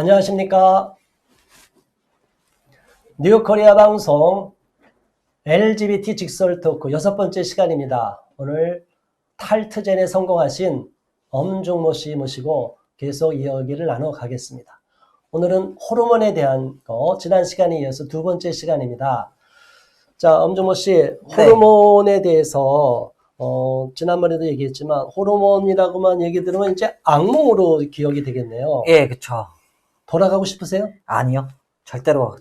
안녕하십니까. 뉴코리아 방송 LGBT 직설 토크 여섯 번째 시간입니다. 오늘 탈트젠에 성공하신 엄종모 씨 모시고 계속 이야기를 나눠 가겠습니다. 오늘은 호르몬에 대한 거, 지난 시간에 이어서 두 번째 시간입니다. 자, 엄종모 씨, 호르몬에 대해서 어, 지난번에도 얘기했지만 호르몬이라고만 얘기 들으면 이제 악몽으로 기억이 되겠네요. 예, 그쵸. 돌아가고 싶으세요? 아니요. 절대로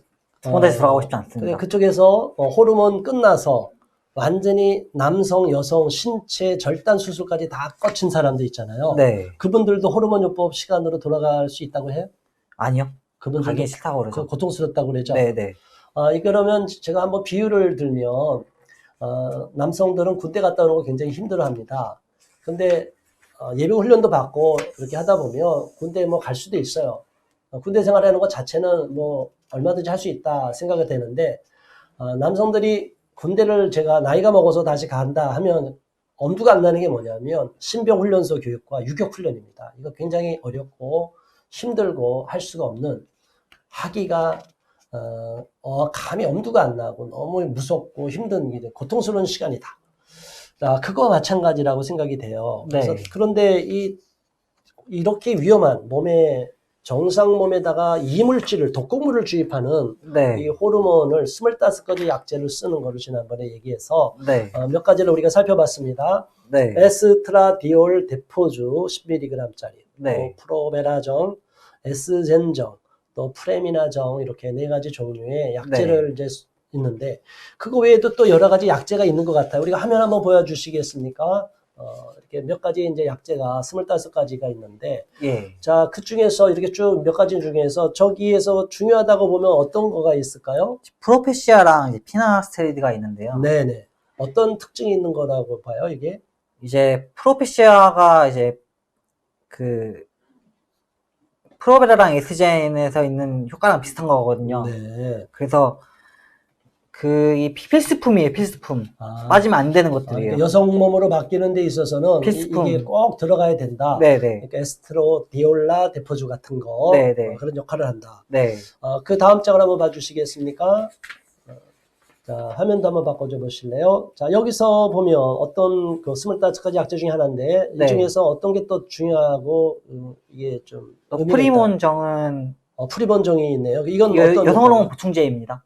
혼자서 돌아가고 싶지 않습니다. 그쪽에서 어, 호르몬 끝나서 완전히 남성, 여성, 신체 절단 수술까지 다 거친 사람들 있잖아요. 네. 그분들도 호르몬 요법 시간으로 돌아갈 수 있다고 해요? 아니요. 그분들도 가기 싫다고 그 그러죠. 고통스럽다고 그러죠? 네, 네. 아, 이 그러면 제가 한번 비유를 들면 어, 남성들은 군대 갔다 오는 거 굉장히 힘들어 합니다. 근데 어, 예비 훈련도 받고 이렇게 하다 보면 군대 뭐 갈 수도 있어요. 어, 군대 생활하는 것 자체는 뭐 얼마든지 할 수 있다 생각이 되는데 어, 남성들이 군대를 제가 나이가 먹어서 다시 간다 하면 엄두가 안 나는 게 뭐냐면 신병 훈련소 교육과 유격 훈련입니다. 이거 굉장히 어렵고 힘들고 할 수가 없는 하기가 어, 어, 감이 엄두가 안 나고 너무 무섭고 힘든 일이 고통스러운 시간이다. 자, 그거 마찬가지라고 생각이 돼요. 그래서 네. 그런데 이 이렇게 위험한 몸에 정상 몸에다가 이물질을 독극물을 주입하는 이 네. 호르몬을 25가지 약제를 쓰는 거를 지난번에 얘기해서 네. 어, 몇 가지를 우리가 살펴봤습니다. 네. 에스트라디올 데포주 10mg짜리, 네. 또 프로베라정, 에스젠정, 또 프레미나정 이렇게 네 가지 종류의 약제를 이제 쓰- 있는데 그거 외에도 또 여러 가지 약제가 있는 것 같아요. 우리가 화면 한번 보여주시겠습니까? 어, 이렇게 몇 가지 이제 약제가 25가지가 있는데 예. 자, 그 중에서 이렇게 쭉 몇 가지 중에서 저기에서 중요하다고 보면 어떤 거가 있을까요? 프로페시아랑 이제 피나스테리드가 있는데요. 네네. 어떤 특징이 있는 거라고 봐요, 이게? 이제 프로페시아가 이제 그 프로베라랑 에스젠에서 있는 효과랑 비슷한 거거든요. 네. 그래서 그 이 필수품이에요, 필수품. 아, 빠지면 안 되는 아, 것들이에요. 그러니까 여성 몸으로 바뀌는 데 있어서는 이- 필수품. 이 게 꼭 들어가야 된다. 네, 네. 그러니까 에스트로, 디올라, 데포주 같은 거 네, 네. 어, 그런 역할을 한다. 네. 어, 그 다음 장을 한번 봐주시겠습니까? 어, 자, 화면도 한번 바꿔줘 보실래요? 자, 여기서 보면 어떤 그 25가지 약제 중에 하나인데 이 네. 중에서 어떤 게 또 중요하고 음, 이게 좀또 의미가 있다. 프리몬정은 어, 프리본종이 있네요. 이건 여, 어떤 여성 호르몬? 보충제입니다.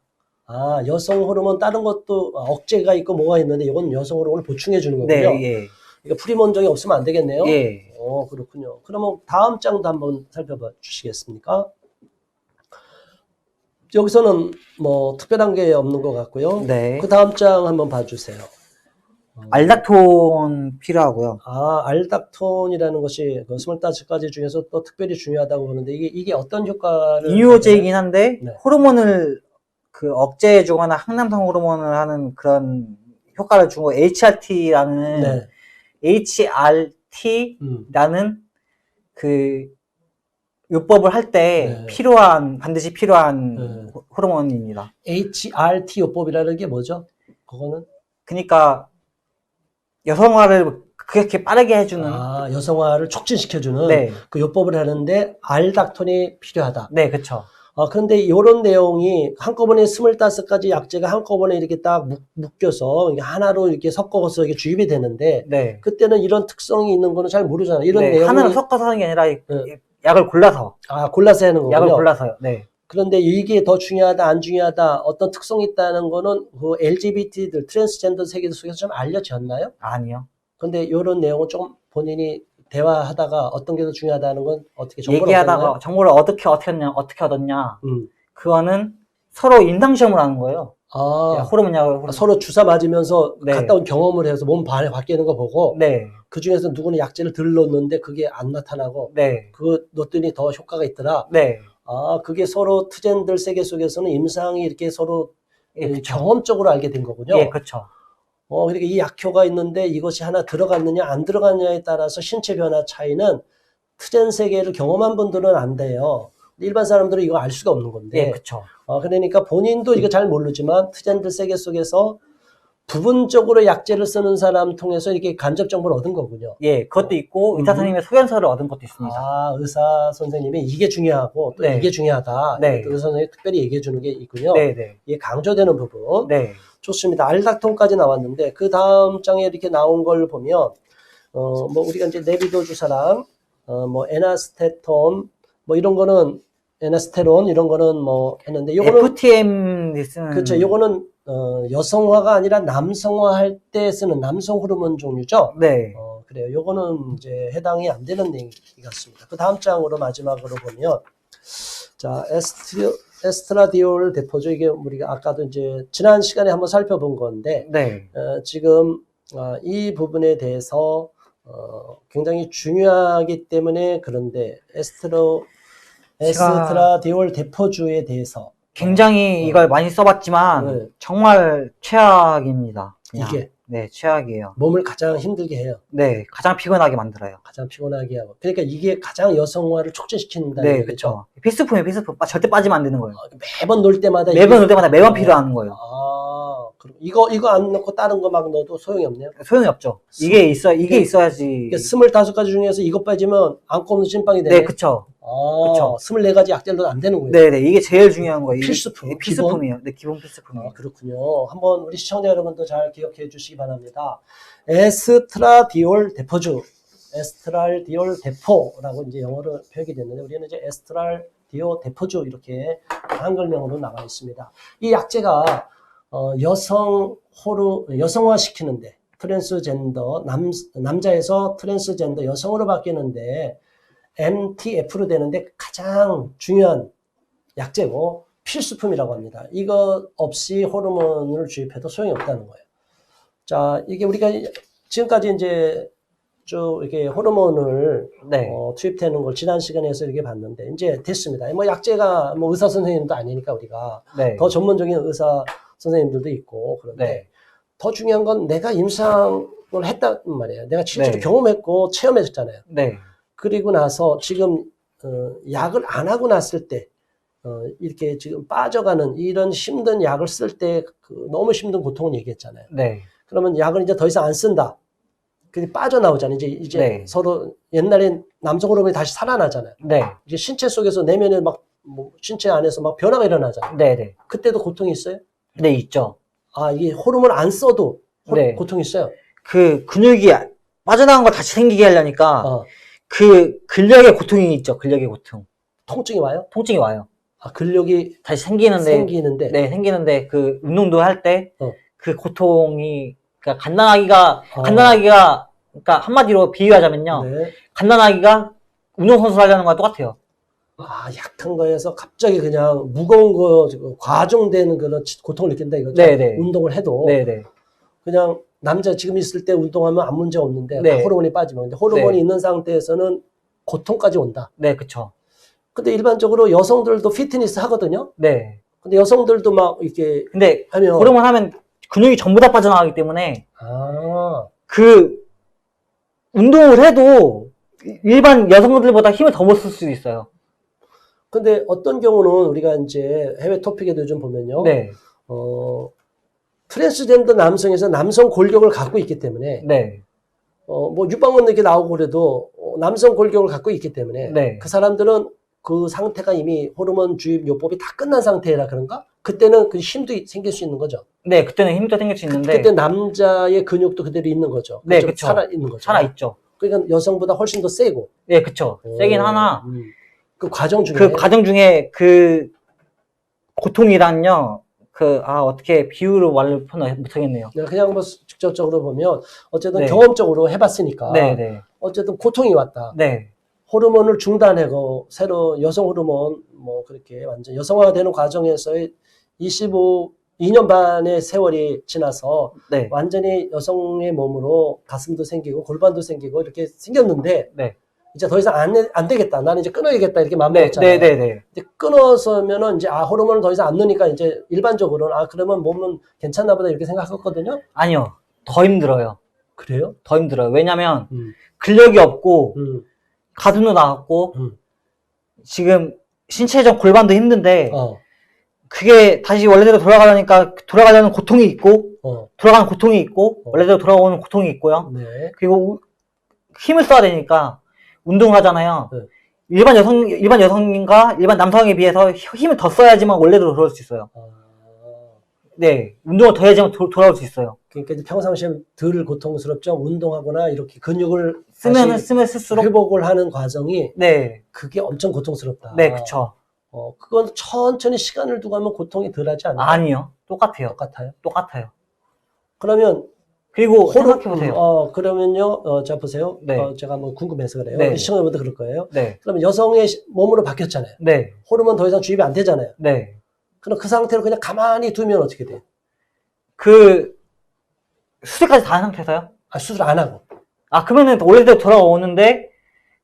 아, 여성 호르몬 다른 것도 아, 억제가 있고 뭐가 있는데 이건 여성 호르몬을 보충해 주는 거군요. 네, 예. 이거 프리본종이 없으면 안 되겠네요. 예. 어, 그렇군요. 그러면 다음 장도 한번 살펴봐 주시겠습니까? 여기서는 뭐 특별한 게 없는 것 같고요. 네. 그 다음 장 한번 봐주세요. 알닥톤 필요하고요. 아, 알닥톤이라는 것이 그 25가지 중에서 또 특별히 중요하다고 보는데 이게, 이게 어떤 효과를. 이유제이긴 한데 네. 호르몬을 그 억제해주거나 항남성 호르몬을 하는 그런 효과를 준 거 HRT라는 네. HRT라는 음. 그 요법을 할때 네. 필요한 반드시 필요한 네. 호- 호르몬입니다. HRT 요법이라는 게 뭐죠? 그거는? 그러니까 여성화를 그렇게 빠르게 해주는 아, 여성화를 촉진시켜주는 네, 그 요법을 하는데 알닥톤이 필요하다. 네, 그렇죠. 아, 그런데 이런 내용이 한꺼번에 25가지 약제가 한꺼번에 이렇게 딱 묶, 묶여서 하나로 이렇게 섞어서 이게 주입이 되는데 네, 그때는 이런 특성이 있는 거는 잘 모르잖아요. 이런 네, 내용이 하나를 섞어서 하는 게 아니라 약을 골라서 아, 골라서 하는 거군요. 약을 골라서요. 네, 그런데 이게 더 중요하다, 안 중요하다, 어떤 특성이 있다는 거는 그 LGBT들, 트랜스젠더 세계 속에서 좀 알려졌나요? 아니요. 근데 이런 내용은 좀 본인이 대화하다가 어떤 게 더 중요하다는 건 어떻게 정보를 얘기하다가 얻었나요? 정보를 어떻게 어떻게 얻냐 어떻게 얻었냐 음. 그거는 서로 임상 시험을 하는 거예요. 아, 호르몬 약을 호르몬. 서로 주사 맞으면서 네. 갔다 온 경험을 해서 몸 반에 바뀌는 거 보고 네, 그 중에서 누구는 약제를 들 넣었는데 그게 안 나타나고 네, 그거 넣었더니 더 효과가 있더라. 네, 아, 그게 서로 트젠들 세계 속에서는 임상이 이렇게 서로 예. 경험적으로 알게 된 거군요. 예, 그렇죠. 어, 그러니까 이 약효가 있는데 이것이 하나 들어갔느냐 안 들어갔느냐에 따라서 신체 변화 차이는 트젠 세계를 경험한 분들은 안 돼요. 일반 사람들은 이거 알 수가 없는 건데. 예, 그렇죠. 어, 그러니까 본인도 이거 잘 모르지만 트젠들 세계 속에서 부분적으로 약제를 쓰는 사람 통해서 이렇게 간접 정보를 얻은 거군요. 예, 그것도 있고 의사 음. 선생님의 소견서를 얻은 것도 있습니다. 아, 의사 선생님이 이게 중요하고 또 네. 이게 중요하다. 네. 또 의사 선생님이 특별히 얘기해 주는 게 있군요. 네, 네, 이게 강조되는 부분. 네, 좋습니다. 알닥통까지 나왔는데 그 다음 장에 이렇게 나온 걸 보면 어 뭐 우리가 이제 네비도 주사랑 어 뭐 에나스테톤 뭐 이런 거는 에나스테론 이런 거는 뭐 했는데 요거는 FTM 쓰는 그렇죠. 요거는 어 여성화가 아니라 남성화 할 때 쓰는 남성 호르몬 종류죠. 네, 어 그래요. 요거는 이제 해당이 안 되는 얘기 같습니다. 그 다음 장으로 마지막으로 보면 자 에스트 에스트라디올 대포죠. 이게 우리가 아까도 이제 지난 시간에 한번 살펴본 건데 네, 어, 지금 어, 이 부분에 대해서 어, 굉장히 중요하기 때문에 그런데 에스트로 에스트라디올 대포주에 대해서 굉장히 이걸 많이 써봤지만 네. 정말 최악입니다. 그냥. 이게 네, 최악이에요. 몸을 가장 힘들게 해요. 네, 가장 피곤하게 만들어요. 가장 피곤하게 하고. 그러니까 이게 가장 여성화를 촉진시킨다는 네, 얘기죠. 그렇죠. 필수품이에요, 필수품. 빠- 절대 빠지면 안 되는 거예요. 어, 매번 놀 때마다 매번 이게- 올 때마다 매번 어. 필요한 거예요. 아, 이거 이거 안 넣고 다른 거 막 넣어도 소용이 없네요. 소용이 없죠. 이게 있어, 이게 이게- 있어야지. 스물다섯 가지 중에서 이거 빠지면 안고 없는 찐빵이 되네. 네, 그쵸. 아, 그쵸. 스물네 가지 약재로는 안 되는 거예요. 네, 네, 이게 제일 중요한 거예요. 필수품, 네, 필수품이에요. 네, 기본 필수품이에요. 아, 그렇군요. 한번 우리 시청자 여러분도 잘 기억해 주시기 바랍니다. 에스트라디올 대포주, 에스트랄디올 대포라고 이제 영어로 표기 됐는데 우리는 이제 에스트랄 디오 대포주 이렇게 한글명으로 나와 있습니다. 이 약재가 어, 여성 호르 여성화 시키는데 트랜스젠더 남 남자에서 트랜스젠더 여성으로 바뀌는데 MTF로 되는데 가장 중요한 약재고 필수품이라고 합니다. 이거 없이 호르몬을 주입해도 소용이 없다는 거예요. 자, 이게 우리가 지금까지 이제 쭉 이렇게 호르몬을 네. 어, 투입되는 걸 지난 시간에서 이렇게 봤는데 이제 됐습니다. 뭐 약재가 뭐 의사 선생님도 아니니까 우리가 네. 더 전문적인 의사 선생님들도 있고 그런데 네. 더 중요한 건 내가 임상을 했단 말이에요. 내가 실제로 네. 경험했고 체험했잖아요. 네. 그리고 나서 지금 어, 약을 안 하고 났을 때 어, 이렇게 지금 빠져가는 이런 힘든 약을 쓸 때 그 너무 힘든 고통을 얘기했잖아요. 네. 그러면 약을 이제 더 이상 안 쓴다. 그게 빠져나오잖아요. 이제 이제 네. 서로 옛날엔 남성 호르몬이 다시 살아나잖아요. 네. 이제 신체 속에서 내면에 막 뭐, 신체 안에서 막 변화가 일어나잖아요. 네. 네. 그때도 고통이 있어요? 네, 있죠. 아 이게 호르몬 안 써도 호- 네. 고통이 있어요. 그 근육이 빠져나간 거 다시 생기게 하려니까 어, 그 근력의 고통이 있죠. 근력의 고통. 통증이 와요? 통증이 와요. 아 근력이 다시 생기는데 생기는데 네, 생기는데 그 운동도 할 때 그 어. 고통이 그러니까 간단하기가 어. 간단하기가 그러니까 한마디로 비유하자면요. 네. 간단하기가 운동 선수 하려는 거랑 똑같아요. 아, 약한 거에서 갑자기 그냥 무거운 거, 과중되는 그런 치- 고통을 느낀다 이거죠. 네네. 운동을 해도 네, 네. 그냥 남자 지금 있을 때 운동하면 아무 문제 없는데 네. 호르몬이 빠지면 근데 호르몬이 네. 있는 상태에서는 고통까지 온다. 네, 그쵸. 근데 일반적으로 여성들도 피트니스 하거든요. 네. 근데 여성들도 막 이렇게 근데 하면 호르몬 하면 근육이 전부 다 빠져나가기 때문에 아, 그 운동을 해도 일반 여성들보다 힘을 더 못 쓸 수도 있어요. 근데 어떤 경우는 우리가 이제 해외 토픽에도 좀 보면요. 네. 어, 트랜스젠더 남성에서 남성 골격을 갖고 있기 때문에 네. 어, 뭐 유방은 이렇게 나오고 그래도 어, 남성 골격을 갖고 있기 때문에 네. 그 사람들은 그 상태가 이미 호르몬 주입 요법이 다 끝난 상태라 그런가? 그때는 그 힘도 생길 수 있는 거죠. 네, 그때는 힘도 생길 수 있는데 그 때 남자의 근육도 그대로 있는 거죠. 네, 그죠? 그쵸. 살아 있는 거죠. 살아 있죠. 그러니까 여성보다 훨씬 더 세고. 네, 그쵸. 세긴 어, 하나 음. 그 과정 중에 그 과정 중에 그 고통이란요. 그 아 어떻게 비유로 말을 표현 못하겠네요. 내가 그냥 뭐 직접적으로 보면 어쨌든 네. 경험적으로 해봤으니까 네, 네, 어쨌든 고통이 왔다. 네, 호르몬을 중단하고 새로 여성 호르몬 뭐 그렇게 완전 여성화되는 과정에서의 25 2년 반의 세월이 지나서 네, 완전히 여성의 몸으로 가슴도 생기고 골반도 생기고 이렇게 생겼는데 네, 이제 더 이상 안, 안 되겠다. 나는 이제 끊어야겠다. 이렇게 네, 마음먹었잖아요. 네, 네, 네, 근데 끊어서면은 이제 아 호르몬을 더 이상 안 넣으니까 이제 일반적으로는 아 그러면 몸은 괜찮나 보다 이렇게 생각했거든요. 아니요, 더 힘들어요. 그래요? 더 힘들어요. 왜냐면 음. 근력이 없고 음. 가슴도 나갔고 음. 지금 신체적 골반도 힘든데 어. 그게 다시 원래대로 돌아가려니까 돌아가려는 고통이 있고 어, 돌아가는 고통이 있고 어. 원래대로 돌아오는 고통이 있고요. 네. 그리고 우- 힘을 써야 되니까 운동을 하잖아요. 네. 일반 여성 일반 여성과 일반 남성에 비해서 힘을 더 써야지만 원래대로 돌아올 수 있어요. 아, 네, 운동을 더 해야지만 도- 돌아올 수 있어요. 그러니까 이제 평상시에 덜 고통스럽죠. 운동하거나 이렇게 근육을 쓰면은 다시 쓰면 쓸수록 회복을 하는 과정이 네, 그게 엄청 고통스럽다. 네, 그쵸. 어, 그건 천천히 시간을 두고 하면 고통이 덜하지 않나요? 아니요, 똑같아요. 똑같아요. 똑같아요. 그러면 그리고 호르- 생각해 보세요. 어, 그러면요. 어, 자 보세요. 네. 어, 제가 뭐 궁금해서 그래요. 네. 우리 시청자분들 그럴 거예요. 네, 그러면 여성의 시- 몸으로 바뀌었잖아요. 네, 호르몬 더 이상 주입이 안 되잖아요. 네. 그럼 그 상태로 그냥 가만히 두면 어떻게 돼요? 그 수술까지 다 한 상태에서요? 아, 수술 안 하고. 아, 그러면은 원래대로 돌아오는데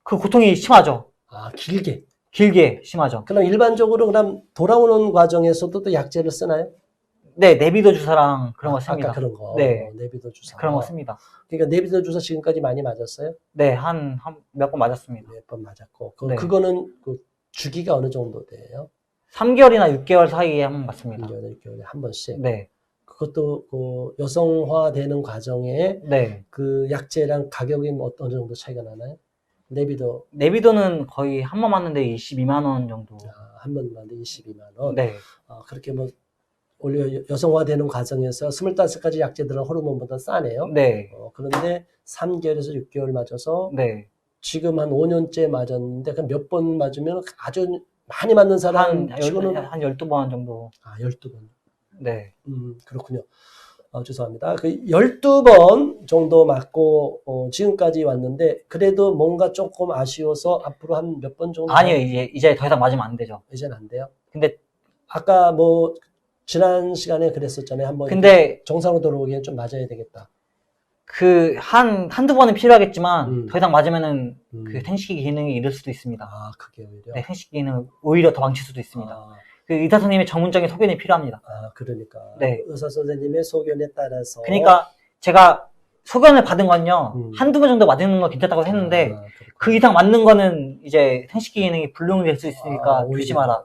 그 고통이 심하죠. 아, 길게. 길게 심하죠. 그럼 일반적으로 그럼 돌아오는 과정에서도 또 약제를 쓰나요? 네, 네비도 주사랑 그런 거 아, 씁니다. 아까 그런 거. 네. 어, 네비도 주사. 그런 거 씁니다. 그러니까 네비도 주사 지금까지 많이 맞았어요? 네, 한, 한 몇 번 맞았습니다. 몇 번 맞았고. 그, 네. 그거는 그 주기가 어느 정도 돼요? 3개월이나 6개월 사이에 한 번 맞습니다. 1년에 6개월에 한 번씩. 네, 그것도 그 여성화되는 과정에 네. 그 약제랑 가격이 뭐 어느 정도 차이가 나나요? 네비도 네비도는 거의 한 번 맞는데 22만 원 정도. 아, 한 번만 22만 원. 네, 아, 그렇게 뭐 원래 여성화되는 과정에서 25가지 약제들은 호르몬보다 싸네요. 네, 어, 그런데 3개월에서 6개월 맞아서 네. 지금 한 5년째 맞았는데 그몇번 맞으면 아주 많이 맞는 사람 한, 치고는 열, 한 12번 정도. 아, 12번. 네, 음, 그렇군요. 아, 죄송합니다. 그 12번 정도 맞고 어, 지금까지 왔는데 그래도 뭔가 조금 아쉬워서 앞으로 한 몇 번 정도 아니요, 이제, 이제 더 이상 맞으면 안 되죠. 이제는 안 돼요. 근데, 아까 뭐 지난 시간에 그랬었잖아요. 한번 근데 정상으로 돌아오기엔 좀 맞아야 되겠다. 그, 한, 한두 번은 필요하겠지만, 음. 더 이상 맞으면은 음. 그 생식기 기능이 잃을 수도 있습니다. 아, 그게 오히려. 네, 생식기 기능 오히려 더 망칠 수도 있습니다. 아, 그 의사 선생님의 전문적인 소견이 필요합니다. 아, 그러니까 네. 의사 선생님의 소견에 따라서 그러니까 제가 소견을 받은 건요, 음. 한두 번 정도 맞는 건 괜찮다고 했는데, 아. 그 이상 맞는 거는 이제 생식기 기능이 불능될 수 있으니까 아, 오히려, 조심하라.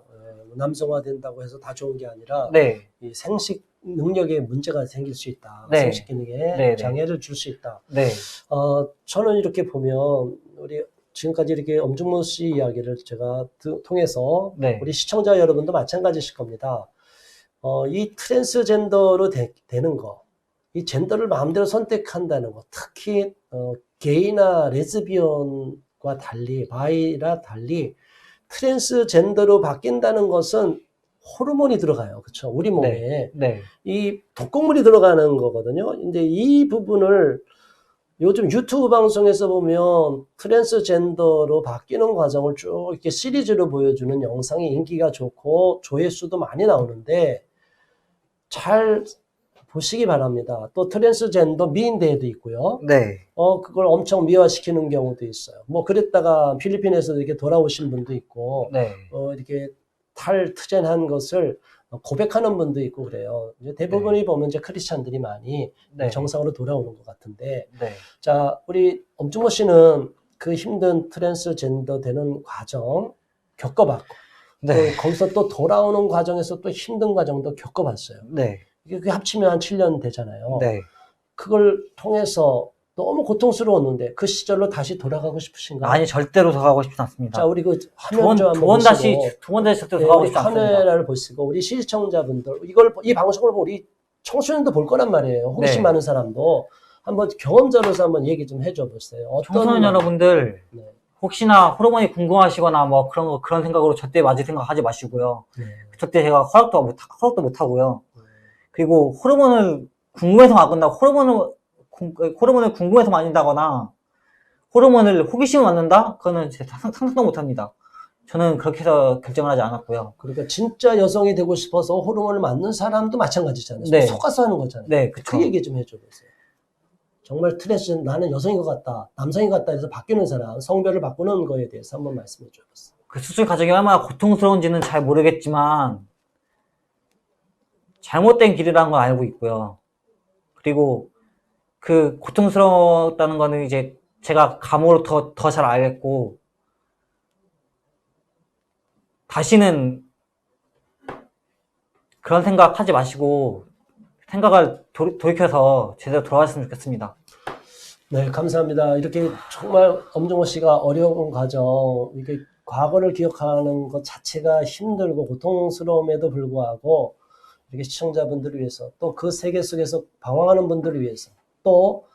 어, 남성화된다고 해서 다 좋은 게 아니라 네, 이 생식 능력에 문제가 생길 수 있다. 네. 생식 기능에 네, 네. 장애를 줄 수 있다. 네, 어, 저는 이렇게 보면 우리 지금까지 이렇게 엄중모 씨 이야기를 제가 드- 통해서 네. 우리 시청자 여러분도 마찬가지실 겁니다. 어, 이 트랜스젠더로 되, 는 거, 이 젠더를 마음대로 선택한다는 거, 특히 어, 게이나 레즈비언과 달리, 바이라 달리 트랜스젠더로 바뀐다는 것은 호르몬이 들어가요. 그렇죠? 우리 몸에 네, 이 독극물이 들어가는 거거든요. 근데 이 부분을 요즘 유튜브 방송에서 보면 트랜스젠더로 바뀌는 과정을 쭉 이렇게 시리즈로 보여주는 영상이 인기가 좋고 조회수도 많이 나오는데 잘 보시기 바랍니다. 또 트랜스젠더 미인대회도 있고요. 네, 어, 그걸 엄청 미화시키는 경우도 있어요. 뭐 그랬다가 필리핀에서 이렇게 돌아오신 분도 있고, 네, 어, 이렇게 탈트젠한 것을 고백하는 분도 있고 그래요. 이제 대부분이 보면 이제 크리스찬들이 많이 네, 정상으로 돌아오는 것 같은데, 네, 자, 우리 엄중모 씨는 그 힘든 트랜스젠더 되는 과정 겪어봤고, 네, 또 거기서 또 돌아오는 과정에서 또 힘든 과정도 겪어봤어요. 네, 이게 합치면 한 7년 되잖아요. 네. 그걸 통해서 너무 고통스러웠는데 그 시절로 다시 돌아가고 싶으신가요? 아니 절대로 돌아가고 싶지 않습니다. 자, 우리 그 화면 두번 좀두 한번 번 보시고, 다시 두번 다시 절대로 네, 돌아가고 우리 싶지 않습니다. 카메라를 보시고 우리 시청자분들 이걸 이 방송을 보고 우리 청소년도 볼 거란 말이에요. 호기심 네. 많은 사람도 한번 경험자로서 한번 얘기 좀 해줘 보세요. 어떤 청소년 여러분들 네. 혹시나 호르몬이 궁금하시거나 뭐 그런 거 그런 생각으로 절대 맞을 생각 하지 마시고요. 네. 절대 제가 허락도 못 허락도 못 하고요. 네. 그리고 호르몬을 궁금해서 맞는다. 호르몬을 궁- 호르몬을 궁금해서 맞는다거나 호르몬을 호기심을 맞는다? 그거는 제가 상- 상상도 못 합니다. 저는 그렇게 해서 결정을 하지 않았고요. 그러니까 진짜 여성이 되고 싶어서 호르몬을 맞는 사람도 마찬가지잖아요. 네. 속아서 하는 거잖아요. 네, 그쵸. 그 얘기 좀 해줘 보세요. 정말 트랜스 나는 여성인 것 같다, 남성인 것 같다 해서 바뀌는 사람, 성별을 바꾸는 거에 대해서 한번 말씀해 줘 보세요. 그 수술 과정이 얼마나 고통스러운지는 잘 모르겠지만 잘못된 길이라는 걸 알고 있고요. 그리고 그 고통스러웠다는 거는 이제 제가 감으로 더 더 잘 알겠고 다시는 그런 생각 하지 마시고 생각을 도, 돌이켜서 제대로 돌아가셨으면 좋겠습니다. 네, 감사합니다. 이렇게 정말 엄정호 씨가 어려운 과정, 이게 과거를 기억하는 것 자체가 힘들고 고통스러움에도 불구하고 이렇게 시청자분들을 위해서 또 그 세계 속에서 방황하는 분들을 위해서 또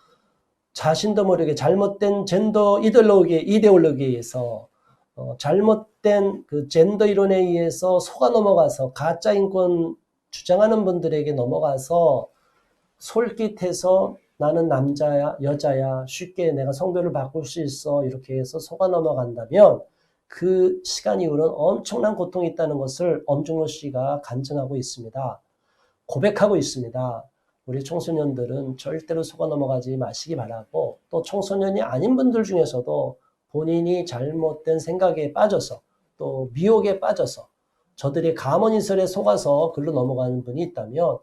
자신도 모르게 잘못된 젠더 이데올로기, 이데올로기에서 어, 잘못된 그 젠더 이론에 의해서 속아 넘어가서 가짜 인권 주장하는 분들에게 넘어가서 솔깃해서 나는 남자야, 여자야, 쉽게 내가 성별을 바꿀 수 있어. 이렇게 해서 속아 넘어간다면 그 시간 이후로는 엄청난 고통이 있다는 것을 엄중로 씨가 간증하고 있습니다. 고백하고 있습니다. 우리 청소년들은 절대로 속아 넘어가지 마시기 바라고 또 청소년이 아닌 분들 중에서도 본인이 잘못된 생각에 빠져서 또 미혹에 빠져서 저들이 가머니설에 속아서 글로 넘어가는 분이 있다면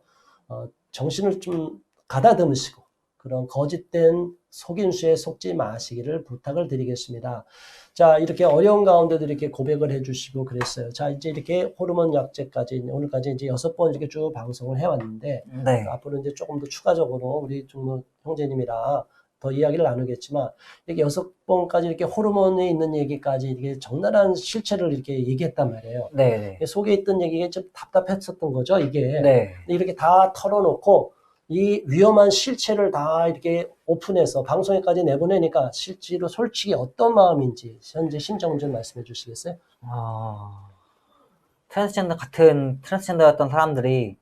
어, 정신을 좀 가다듬으시고 그런 거짓된 속임수에 속지 마시기를 부탁을 드리겠습니다. 자, 이렇게 어려운 가운데도 이렇게 고백을 해주시고 그랬어요. 자, 이제 이렇게 호르몬 약제까지, 오늘까지 이제 여섯 번 이렇게 쭉 방송을 해왔는데, 네. 앞으로 이제 조금 더 추가적으로 우리 종로 형제님이랑 더 이야기를 나누겠지만, 이렇게 여섯 번까지 이렇게 호르몬에 있는 얘기까지 이렇게 적나라한 실체를 이렇게 얘기했단 말이에요. 네. 네. 속에 있던 얘기가 좀 답답했었던 거죠, 이게. 네. 이렇게 다 털어놓고 이 위험한 실체를 다 이렇게 오픈해서 방송에까지 내보내니까 실제로 솔직히 어떤 마음인지 현재 심정 좀 말씀해 주시겠어요? 어, 트랜스젠더 같은 트랜스젠더였던 사람들이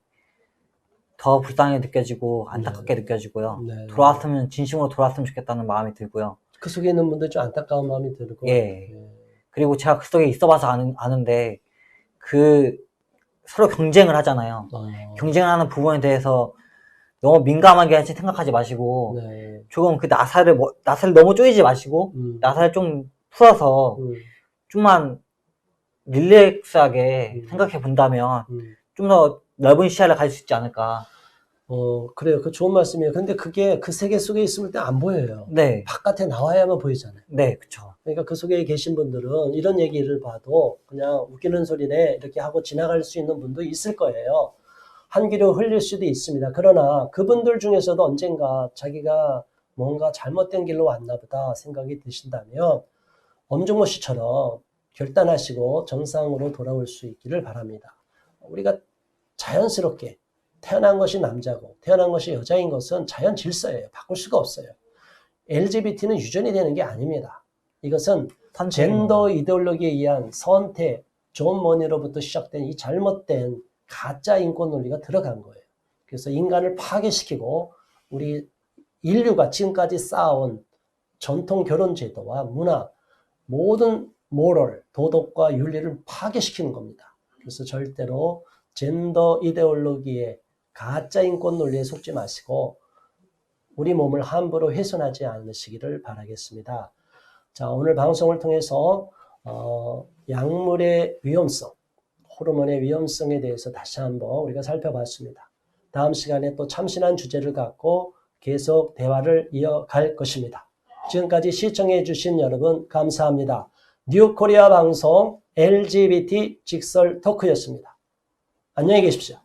더 불쌍하게 느껴지고 안타깝게 느껴지고요. 네. 돌아왔으면 진심으로 돌아왔으면 좋겠다는 마음이 들고요. 그 속에 있는 분들 좀 안타까운 마음이 들고. 예. 예. 그리고 제가 그 속에 있어봐서 아는, 아는데 그 서로 경쟁을 하잖아요. 어, 경쟁하는 부분에 대해서 너무 민감하게 생각하지 마시고 네. 조금 그 나사를 뭐- 나사를 너무 쪼이지 마시고 음. 나사를 좀 풀어서 음. 좀만 릴렉스하게 음. 생각해 본다면 음. 좀 더 넓은 시야를 가질 수 있지 않을까. 어, 그래요. 그 좋은 말씀이에요. 근데 그게 그 세계 속에 있을 때 안 보여요. 네, 바깥에 나와야만 보이잖아요. 네, 그쵸. 그러니까 그 속에 계신 분들은 이런 얘기를 봐도 그냥 웃기는 소리네 이렇게 하고 지나갈 수 있는 분도 있을 거예요. 한 귀로 흘릴 수도 있습니다. 그러나 그분들 중에서도 언젠가 자기가 뭔가 잘못된 길로 왔나 보다 생각이 드신다면 엄중모 씨처럼 결단하시고 정상으로 돌아올 수 있기를 바랍니다. 우리가 자연스럽게 태어난 것이 남자고 태어난 것이 여자인 것은 자연 질서예요. 바꿀 수가 없어요. LGBT는 유전이 되는 게 아닙니다. 이것은 젠더 이데올로기에 의한 선택, 존 머니로부터 시작된 이 잘못된 가짜 인권 논리가 들어간 거예요. 그래서 인간을 파괴시키고 우리 인류가 지금까지 쌓아온 전통 결혼 제도와 문화, 모든 모럴, 도덕과 윤리를 파괴시키는 겁니다. 그래서 절대로 젠더 이데올로기에 가짜 인권 논리에 속지 마시고 우리 몸을 함부로 훼손하지 않으시기를 바라겠습니다. 자, 오늘 방송을 통해서 어, 약물의 위험성, 호르몬의 위험성에 대해서 다시 한번 우리가 살펴봤습니다. 다음 시간에 또 참신한 주제를 갖고 계속 대화를 이어갈 것입니다. 지금까지 시청해 주신 여러분 감사합니다. 뉴코리아 방송 LGBT 직설 토크였습니다. 안녕히 계십시오.